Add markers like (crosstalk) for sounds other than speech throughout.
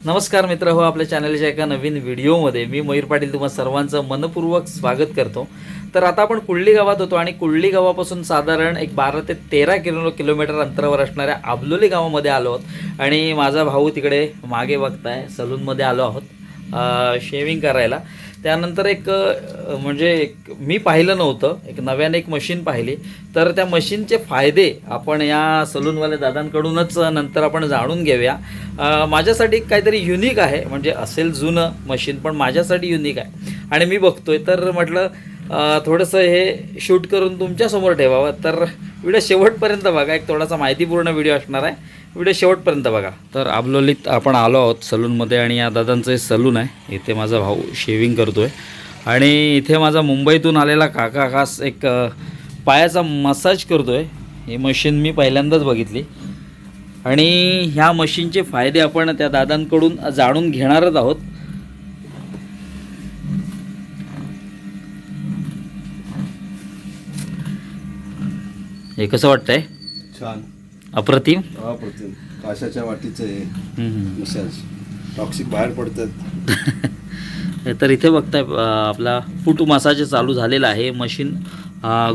नमस्कार मित्र हो आपल्या चॅनलच्या एका नवीन व्हिडिओमध्ये मी मयूर पाटील तुम्हा सर्वांचं मनपूर्वक स्वागत करतो. तर आता आपण कुळली गावात होतो आणि कुळली गावापासून साधारण एक बारा ते तेरा किलो किलोमीटर अंतरावर असणाऱ्या आबलोली गावामध्ये आलो आहोत. आणि माझा भाऊ तिकडे मागे बघताय सलूनमध्ये आलो आहोत शेविंग करायला. त्यानंतर एक म्हणजे एक मी पाहिलं नव्हतं. एक नव्याने एक मशीन पाहिली. तर त्या मशीनचे फायदे आपण या सलूनवाल्या दादांकडूनच नंतर आपण जाणून घेऊया. माझ्यासाठी काहीतरी युनिक आहे. म्हणजे असेल जुनं मशीन पण माझ्यासाठी युनिक आहे. आणि मी बघतोय. तर म्हटलं थोडंसं हे शूट करून तुमच्यासमोर ठेवावं. तर व्हिडिओ शेवटपर्यंत बघा. एक थोडासा माहितीपूर्ण व्हिडिओ असणार आहे. व्हिडिओ शेवटपर्यंत बघा. तर आबलोलीत आपण आलो आहोत सलूनमध्ये आणि या दादांचं हे सलून आहे. इथे माझा भाऊ शेविंग आहे आणि इथे माझा मुंबईतून आलेला काका खास एक पायाचा मसाज करतो आहे ही मशीन मी पहिल्यांदाच बघितली. आणि ह्या मशीनचे फायदे आपण त्या दादांकडून जाणून घेणारच आहोत. हे कसं वाटतंय? छान. अप्रतिम? अप्रतिम. काशाच्या वाटीचं आहे. मसाज. टॉक्सिक बाहेर पडतात. (laughs) हे तर इथे बघताय आपला फूट मसाज चालू झालेला आहे. मशीन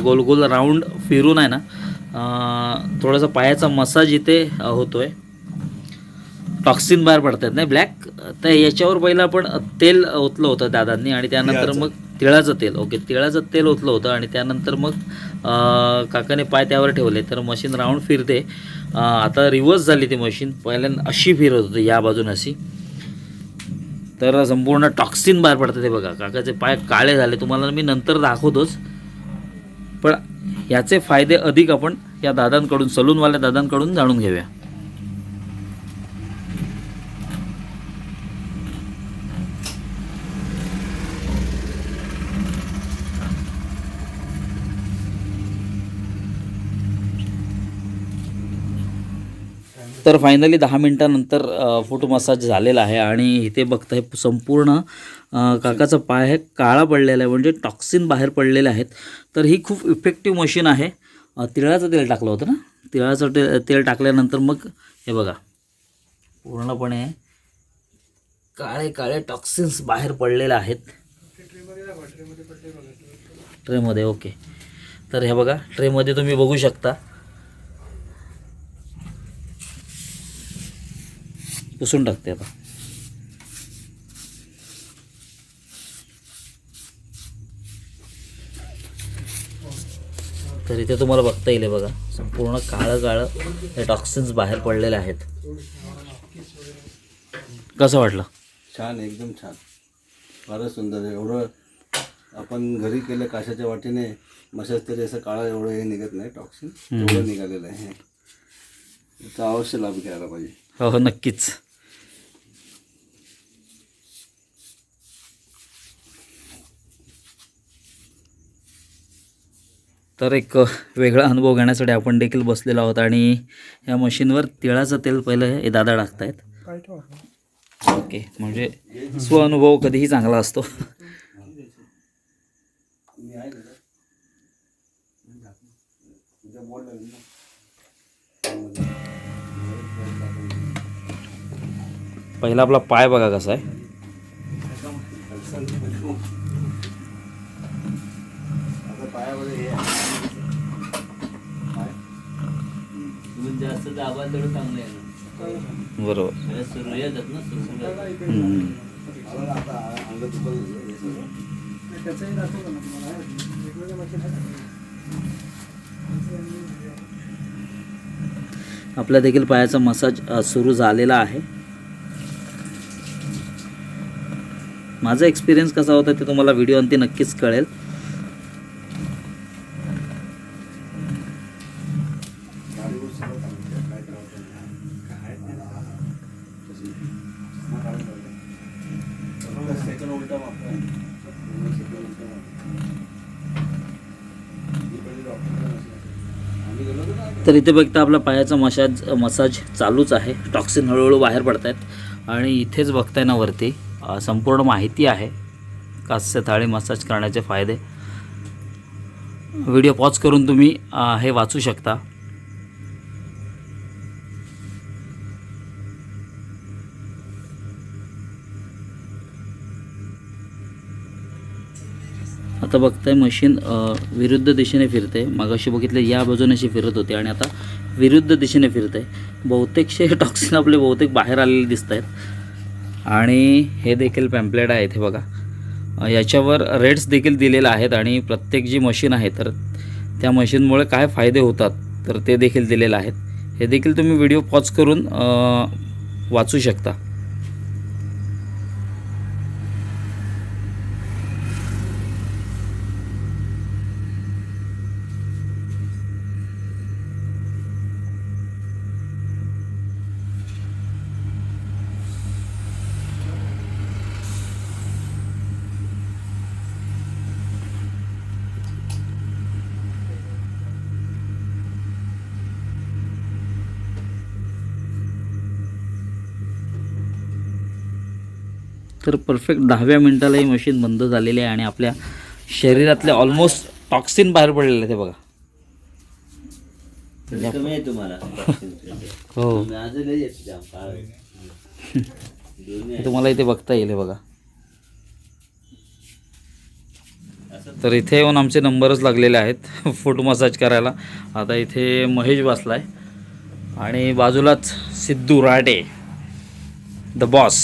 गोल गोल राऊंड फिरून आहे ना थोडासा पायाचा मसाज इथे होतोय. टॉक्सिन बाहेर पडतात नाही ब्लॅक तर याच्यावर पहिलं आपण तेल ओतलं होतं दादांनी आणि त्यानंतर. मग तिळाचं तेल. ओके तिळाचं तेल ओतलं होतं आणि त्यानंतर मग काकाने पाय त्यावर ठेवले. तर मशीन राऊंड फिरते. आता रिव्हर्स झाली ती मशीन. पहिल्यांदा अशी फिरत होती या बाजून अशी. तर संपूर्ण टॉक्सिन बाहेर पडतं ते बघा. काकाचे पाय काळे झाले. तुम्हाला मी नंतर दाखवतोच. पण याचे फायदे अधिक आपण या दादांकडून सलूनवाल्या दादांकडून जाणून घेऊया. तर फायनली दहा मिनटानंतर फोटो फूट मसाज झालेला आहे आणि इथे बघताय संपूर्ण काकाचा पाय हे काळा पडलेला आहे म्हणजे टॉक्सिन बाहेर पडलेले आहेत. तर ही खूप इफेक्टिव्ह मशीन आहे. तिळाचं तेल टाकलं होतं ना? तिळाचं ते तेल टाकल्यानंतर मग हे बघा. पूर्णपणे काळे काळे टॉक्सिन्स बाहेर पडलेले आहेत. ट्रेमध्ये ओके तर हे बघा ट्रेमध्ये तुम्ही बघू शकता. पुसून टाकते आता. तर इथे तुम्हाला बघता येईल बघा. संपूर्ण काळं काळं हे टॉक्सिन्स बाहेर पडलेले आहेत. कसं वाटलं? छान एकदम छान. फारच सुंदर आहे. एवढं आपण घरी केलं काशाच्या वाटीने मसाज तरी असं काळा एवढं हे निघत नाही टॉक्सिन एवढं निघालेलं आहे. याचा अवश्य लाभ घ्यायला पाहिजे. हो हो नक्कीच. तर एक वेगळा अनुभव घेण्यासाठी आपण देखील बसलेलो आहोत आणि या मशीनवर तिळाचं तेल पहिलं हे दादा टाकतायत. ओके म्हणजे स्वअनुभव कधीही चांगला असतो. पहिला आपला पाय बघा कसा आहे आता पायामध्ये हे जास्त दाबा तेवढं चांगलं आहे. बरोबर. येतात ना हम्म. हे आपल्या देखील पायाचा मसाज सुरू झालेला आहे. माझा एक्सपिरियन्स कसा होता ते तुम्हाला व्हिडिओ अंती नक्कीच कळेल गाडीवर सगळं चांगलं काय करावं काय तशी मग काढून टाकलं. सेकंड उलटा मारतोय. सेकंड उलटा मारतोय. ही पहिली डॉक्टरकडे नसली. आम्ही गेलो होतो ना तर इथे बघता आपला पायाचा मसाज मसाज चालूच आहे. टॉक्सिन हळूहळू बाहेर पडत आहेत आणि इथेच बघताय ना वरती संपूर्ण माहिती आहे. कास्य थाळी मसाज करण्याचे फायदे. व्हिडिओ पॉज करून तुम्ही हे वाचू शकता. आता बघताय मशीन विरुद्ध दिशेने फिरते. मगाशी बघितले या बाजूने अशी फिरत होती आणि आता विरुद्ध दिशेने फिरते. बहुतेकशे (laughs) टॉक्सिन आपले बहुतेक बाहेर आलेले दिसत आहेत आणि हे देखील पॅम्पलेट आहे इथे बघा. याच्यावर रेट्स देखील दिलेले आहेत आणि प्रत्येक जी मशीन आहे तर त्या मशीनमुळे काय फायदे होतात तर ते देखील दिलेले आहेत. हे देखील तुम्ही व्हिडिओ पॉज करून वाचू शकता. तर परफेक्ट दहाव्या मिनिटाला ही मशीन बंद झालेली आहे आणि आपल्या शरीरातले ऑलमोस्ट टॉक्सिन बाहेर पडलेले आहे ते बघा. आहे तुम्हाला. हो. तुम्हाला इथे बघता येईल बघा. तर इथे येऊन आमचे नंबरच लागलेले आहेत. फूट मसाज करायला. आता इथे महेश बसलाय. आणि बाजूलाच सिद्धू राडे द बॉस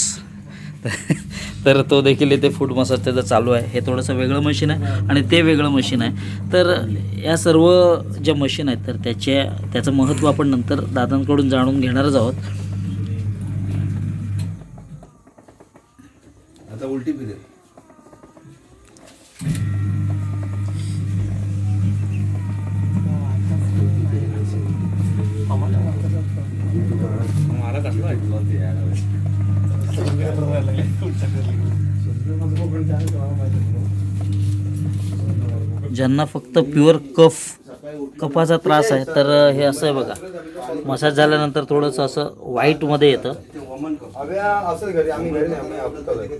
(laughs) तर तो देखील इथे फूड मसाज त्याचं चालू आहे. हे थोडंसं वेगळं मशीन आहे आणि ते वेगळं मशीन आहे. तर या सर्व ज्या मशीन आहेत तर त्याच्या त्याचं महत्त्व आपण नंतर दादांकडून जाणून घेणारच आहोत. आता उलटी फिरेल. ज्यांना फक्त प्युअर कफ कफाचा त्रास आहे तर हे असं आहे बघा. मसाज झाल्यानंतर थोडंसं असं व्हाईटमध्ये येतं.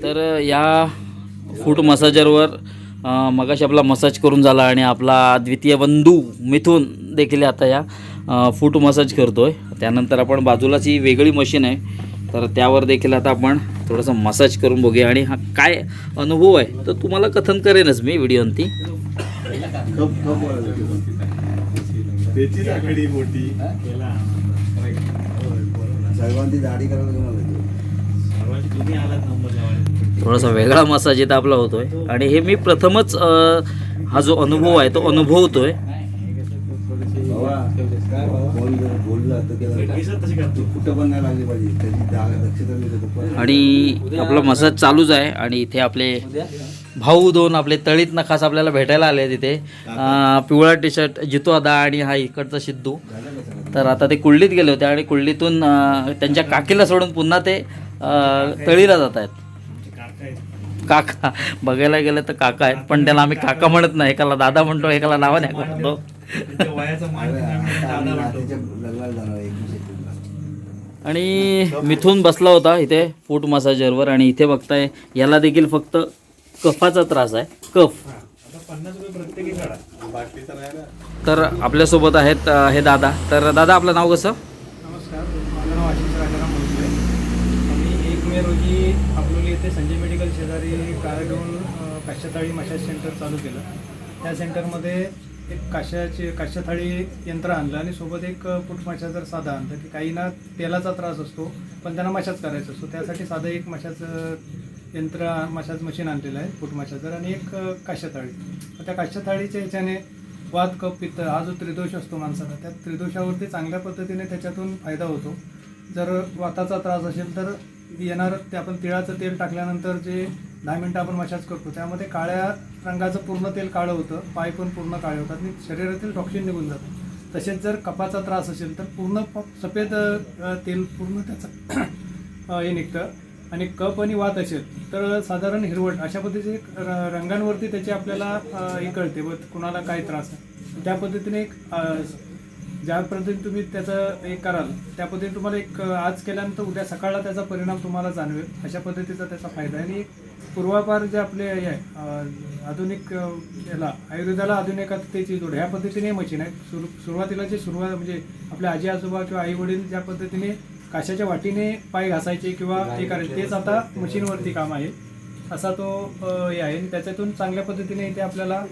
तर या फूट मसाजरवर मगाशी आपला मसाज करून झाला आणि आपला द्वितीय बंधू मिथून देखील आता या फूट मसाज करतो आहे त्यानंतर आपण बाजूलाच ही वेगळी मशीन आहे. तर त्यावर देखील आता आपण थोडंसं मसाज करून बघूया. आणि हा काय अनुभव आहे तर तुम्हाला कथन करेनच मी व्हिडिओंती आकडी मोठी. सर्वांची दाढी करायला थोडासा वेगळा मसाज इथं आपला होतोय. आणि हे मी प्रथमच हा जो अनुभव आहे तो अनुभवतोय. आणि आपला मसाज चालूच आहे आणि इथे आपले भाऊ दोन आपले तळीत नखास आपल्याला भेटायला आले तिथे. पिवळा टी शर्ट जितो अदा आणि हा इकडचा सिद्धू. तर आता ते कुल्लीत गेले होते आणि कुल्लीतून त्यांच्या काकीला सोडून पुन्हा ते तळीला जात आहेत. काका. बघायला गेलं तर काका आहेत पण त्याला आम्ही काका म्हणत नाही. एकाला दादा म्हणतो एकाला नावाने म्हणतो. आणि मिथून बसला होता इथे फूट मसाजरवर. आणि इथे बघताय याला देखील फक्त कफाचा त्रास आहे. कफ. आता पन्नास रुपये प्रत्येकी काढा. बाटलीचा नाही ना. तर आपल्यासोबत आहेत अ, हे दादा. तर दादा आपलं नाव कसं? नमस्कार. माझं नाव आशिष राजाराम मोजले आम्ही एक मे रोजी अकोली येथे संजय मेडिकल शेजारी कार घेऊन अ, काश्यथाळी मशाज सेंटर चालू केलं. त्या सेंटरमध्ये एक काश्याचे काश्यथाळी यंत्र आणलं आणि सोबत एक फूट मशाजर साधा आणलं की काहींना तेलाचा त्रास असतो पण त्यांना मशाज करायचा असतो. त्यासाठी साधं एक मशाज यंत्र मशाज मशीन आणलेलं आहे फूट मशाजर आणि एक अ, त्या काश्यथाळीच्या ह्याच्याने वात कप पित्त हा जो त्रिदोष असतो माणसाला त्या त्रिदोषावरती चांगल्या पद्धतीने त्याच्यातून फायदा होतो. जर वाताचा त्रास असेल तर येणार ते आपण तिळाचं तेल टाकल्यानंतर जे दहा मिनटं आपण मशाज करतो त्यामध्ये काळ्या रंगाचं पूर्ण तेल काळं होतं पाय पण पूर्ण काळे होतात आणि शरीरातील टॉक्सिन निघून जातं. तसेच जर कपाचा त्रास असेल तर पूर्ण प- सफेद तेल पूर्ण त्याचं हे निघतं. आणि कप आणि वात असेल तर साधारण हिरवट अशा पद्धतीचे र- रंगांवरती त्याची आपल्याला हे कळते व कुणाला काय त्रास आहे. त्या पद्धतीने एक ज्या पद्धतीने तुम्ही त्याचं एक कराल त्या पद्धतीने तुम्हाला एक आज केल्यानंतर उद्या सकाळला त्याचा परिणाम तुम्हाला जाणवेल. अशा पद्धतीचा त्याचा फायदा आहे. आणि पूर्वापार जे आपले हे आहे आधुनिक याला आयुर्वेदाला आधुनिकतेची जोड ह्या पद्धतीने मशीन आहे सुरू सुरुवातीला जे सुरुवात म्हणजे आपले आजी आजोबा किंवा आई वडील ज्या पद्धतीने काशाच्या वाटीने पाय घासायचे किंवा हे करायचे. तेच आता मशीनवरती काम आहे. असा तो हे आहे. त्याच्यातून चांगल्या पद्धतीने इथे आपल्याला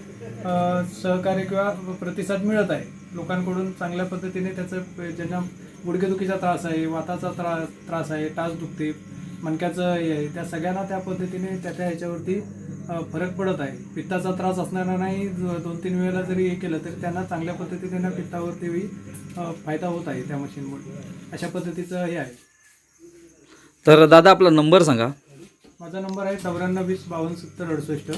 सहकार्य किंवा प्रतिसाद मिळत आहे. लोकांकडून चांगल्या पद्धतीने त्याचं ज्यांना गुडघेदुखीचा त्रास आहे वाताचा त्रास त्रास आहे टाच दुखते मणक्याचं हे आहे त्या सगळ्यांना त्या पद्धतीने त्या त्या ह्याच्यावरती फरक पडत आहे. पित्ताचा त्रास असणाऱ्यांनाही ज- दोन तीन वेळेला जरी हे केलं तरी त्यांना चांगल्या पद्धतीने पित्तावरती अ, फायदा होत आहे त्या मशीनमुळे. अशा पद्धतीचं हे आहे. तर दादा आपला नंबर सांगा. माझा नंबर आहे चौऱ्याण्णव वीस बावन्न सत्तर अडुसष्ट.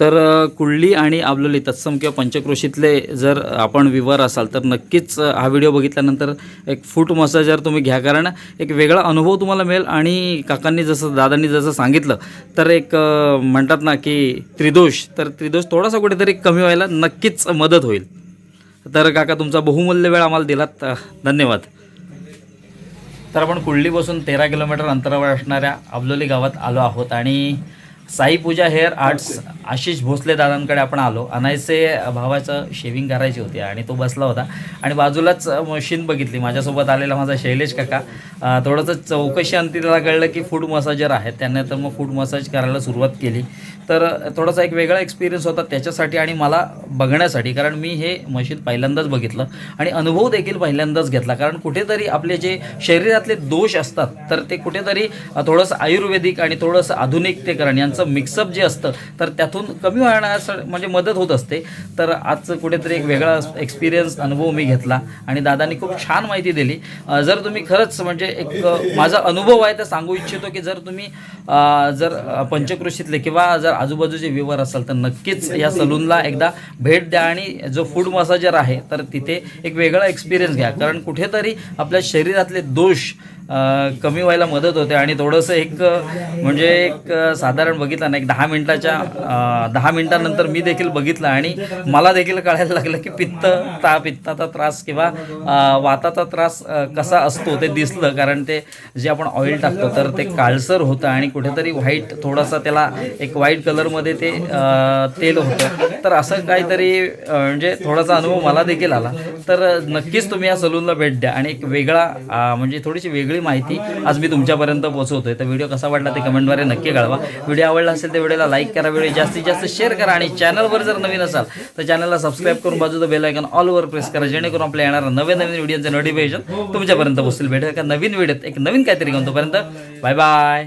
तर कुळली आणि आबलोली तत्सम किंवा पंचक्रोशीतले जर आपण विवर असाल तर नक्कीच हा व्हिडिओ बघितल्यानंतर एक फूट मसाजर तुम्ही घ्या. कारण एक वेगळा अनुभव तुम्हाला मिळेल आणि काकांनी जसं दादांनी जसं सांगितलं तर एक म्हणतात ना की त्रिदोष तर त्रिदोष थोडासा कुठेतरी कमी व्हायला नक्कीच मदत होईल. तर काका तुमचा बहुमूल्य वेळ आम्हाला दिलात. धन्यवाद. तर आपण कुळ्ळीपासून तेरा किलोमीटर अंतरावर असणाऱ्या अबलोली गावात आलो आहोत आणि साई पूजा हेअर आर्ट्स आशिष भोसले दादांकडे आपण आलो. अनायसे भावाचं शेविंग करायची होती आणि तो बसला होता. आणि बाजूलाच मशीन बघितली. माझ्यासोबत आलेला माझा शैलेश काका. थोडंसं चौकशी अंती त्याला कळलं की फूड मसाजर आहेत. त्याने तर मग फूड मसाज करायला सुरुवात केली. तर थोडासा एक वेगळा एक्सपिरियन्स होता त्याच्यासाठी आणि मला बघण्यासाठी. कारण मी हे मशीन पहिल्यांदाच बघितलं आणि अनुभव देखील पहिल्यांदाच घेतला. कारण कुठेतरी आपले जे शरीरातले दोष असतात तर ते कुठेतरी थोडंसं आयुर्वेदिक आणि थोडंसं आधुनिकतेकरण यांचं मिक्सअप जे असतं तर त्यातून कमी होण्यास म्हणजे मदत होत असते. तर आजचं कुठेतरी एक वेगळा एक्सपिरियन्स अनुभव मी घेतला आणि दादांनी खूप छान माहिती दिली. जर तुम्ही खरंच म्हणजे एक माझा अनुभव आहे तर सांगू इच्छितो की जर तुम्ही जर पंचकृषीतले किंवा जर आजूबाजूचे व्ह्यूवर असाल तर नक्कीच या सलूनला एकदा भेट द्या आणि जो फूड मसाजर आहे तर तिथे एक वेगळा एक्सपिरियन्स घ्या. कारण कुठेतरी आपल्या शरीरातले दोष कमी व्हायला मदत होते आणि थोडंसं एक म्हणजे एक साधारण बघितलं ना एक दहा मिनिटाच्या दहा मिनिटानंतर मी देखील बघितलं आणि मला देखील कळायला लागलं की पित्त ता पित्ताचा त्रास किंवा वाताचा त्रास कसा असतो ते दिसलं. कारण ते जे आपण ऑइल टाकतो तर ते काळसर होतं आणि कुठेतरी व्हाईट थोडासा त्याला एक व्हाईट कलरमध्ये ते तेल होतं. तर असं काहीतरी म्हणजे थोडासा अनुभव मला देखील आला. तर नक्कीच तुम्ही या सलूनला भेट द्या आणि एक वेगळा म्हणजे थोडीशी वेगळी माहिती आज मी तुमच्यापर्यंत पोहोचवतोय. तर व्हिडिओ कसा वाटला ते कमेंटद्वारे नक्की कळवा. व्हिडिओ आवडला असेल तर व्हिडिओला लाईक करा. व्हिडिओ जास्तीत जास्त शेअर करा आणि चॅनलवर जर नवीन असाल तर चॅनलला सबस्क्राईब करून बाजूचं बेल आयकॉन ऑलवर प्रेस करा. जेणेकरून आपल्या येणारा नवीन नवीन व्हिडिओचं नोटिफिकेशन तुमच्यापर्यंत पोहोचतील. भेटेल का नवीन व्हिडिओत एक नवीन काहीतरी घेऊन तोपर्यंत बाय बाय